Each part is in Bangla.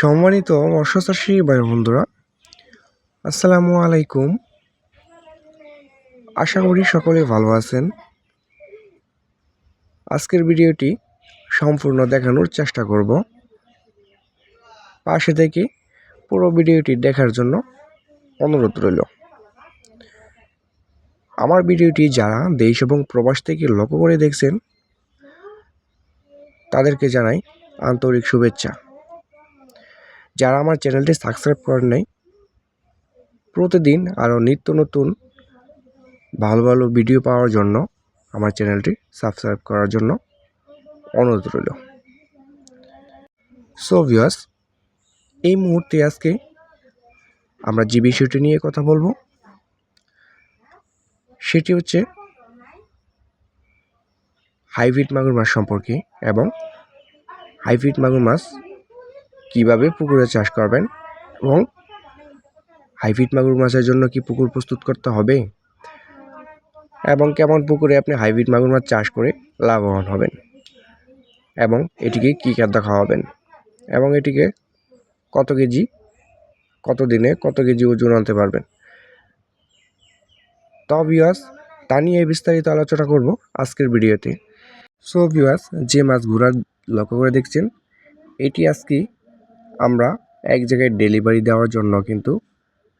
সম্মানিত মৎস্যচাষী ভাই বন্ধুরা আসসালামু আলাইকুম। আশা করি সকলে ভালো আছেন। আজকের ভিডিওটি সম্পূর্ণ দেখানোর চেষ্টা করব। পাশে থেকে পুরো ভিডিওটি দেখার জন্য অনুরোধ রইল। আমার ভিডিওটি যারা দেশ এবং প্রবাস থেকে লক্ষ্য করে দেখছেন, তাদেরকে জানাই আন্তরিক শুভেচ্ছা। যারা আমার চ্যানেলটি সাবস্ক্রাইব করেন নাই, প্রতিদিন আরও নিত্য নতুন ভালো ভালো ভিডিও পাওয়ার জন্য আমার চ্যানেলটি সাবস্ক্রাইব করার জন্য অনুরোধ রইল। সো ভিউয়ার্স এই মুহূর্তে আজকে আমরা যে বিষয়টি নিয়ে কথা বলব, সেটি হচ্ছে হাইব্রিড মাগুর মাছ সম্পর্কে এবং হাইব্রিড মাগুর মাছ কীভাবে পুকুরে চাষ করবেন এবং হাইব্রিড মাগুর মাছের জন্য কি পুকুর প্রস্তুত করতে হবে? এবং কেমন পুকুরে আপনি হাইব্রিড মাগুর মাছ চাষ করে লাভবান হবেন? এবং এটিকে কী খাদ্য খাওয়াবেন? এবং এটিকে কত কেজি, কত দিনে কত কেজি ওজন আনতে পারবেন? তো ভিউয়ার্স তা নিয়ে বিস্তারিত আলোচনা করব আজকের ভিডিওতে। সো ভিউয়ার্স যে মাছ ঘোরার লক্ষ্য করে দেখছেন, এটি আজকে আমরা এক জায়গায় ডেলিভারি দেওয়ার জন্য কিন্তু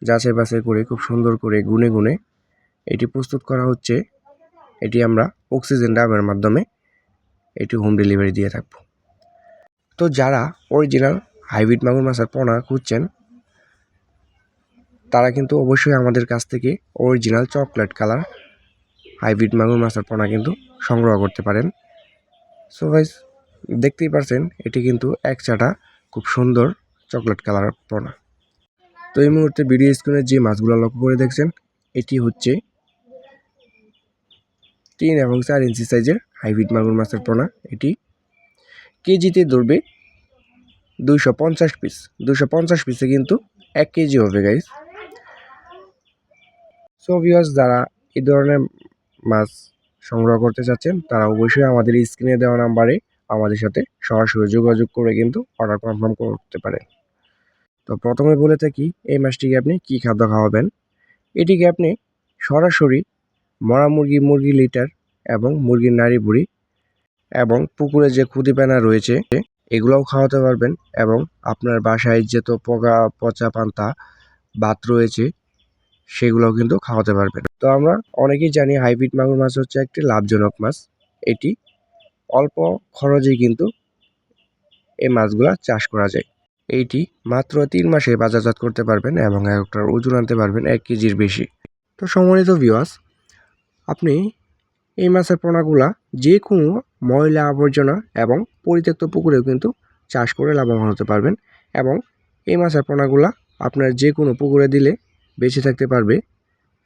যাচাই বাছাই করে খুব সুন্দর করে গুনে গুনে এটি প্রস্তুত করা হচ্ছে। এটি আমরা অক্সিজেন ডাবের মাধ্যমে এটি হোম ডেলিভারি দিয়ে থাকব। তো যারা অরিজিনাল হাইব্রিড মাগুর মাছের পোনা খুঁজছেন, তারা কিন্তু অবশ্যই আমাদের কাছ থেকে অরিজিনাল চকলেট কালার হাইব্রিড মাগুর মাছের পোনা কিন্তু সংগ্রহ করতে পারেন। সো ভাইস দেখতেই পারছেন, এটি কিন্তু এক চাটা খুব সুন্দর চকলেট কালার পোনা। তো এই মুহূর্তে ভিডিও স্ক্রিনে যে মাছগুলো লক্ষ্য করে দেখছেন, এটি হচ্ছে তিন এবং চার ইঞ্চি সাইজের হাইব্রিড মাগুর মাছের পোনা। এটি কেজিতে ধরবে দুইশো পঞ্চাশ পিস। দুশো পঞ্চাশ পিসে কিন্তু এক কেজি হবে গাইস সো ভিউয়ার্স যারা এই ধরনের মাছ সংগ্রহ করতে চাচ্ছেন, তারা অবশ্যই আমাদের স্ক্রিনে দেওয়া নাম্বারে আমাদের সাথে সরাসরি যোগাযোগ করে কিন্তু অর্ডার কনফার্ম করতে পারেন। তো প্রথমে বলে থাকি, এই মাছটিকে আপনি কি খাদ্য খাওয়াবেন? এটিকে আপনি সরাসরি মরা মুরগি মুরগি লিটার এবং মুরগির নাড়ি বুড়ি এবং পুকুরে যে খুদি পেনা রয়েছে, এগুলোও খাওয়াতে পারবেন এবং আপনার বাসায় যেত পগা পচা পান্তা, ভাত রয়েছে, সেগুলোও কিন্তু খাওয়াতে পারবেন। তো আমরা অনেকেই জানি হাইব্রিড মাগুর মাছ হচ্ছে একটি লাভজনক মাছ। এটি অল্প খরচেই কিন্তু এই মাছগুলা চাষ করা যায়। এইটি মাত্র তিন মাসে বাজারজাত করতে পারবেন এবং একটার ওজন আনতে পারবেন এক কেজির বেশি। তো সম্মানিত ভিওয়াস আপনি এই মাছের পোনাগুলা যে কোনো ময়লা আবর্জনা এবং পরিত্যক্ত পুকুরেও কিন্তু চাষ করে লাভবান হতে পারবেন এবং এই মাছের পোনাগুলা আপনার যে কোনো পুকুরে দিলে বেঁচে থাকতে পারবে,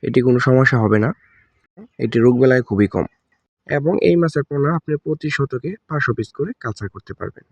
এটি কোনো সমস্যা হবে না। এটি রোগবেলায় খুবই কম। এবং এই মাছের পোনা আপনি প্রতি শতকে পাঁচশো পিস করে কালচার করতে পারবেন।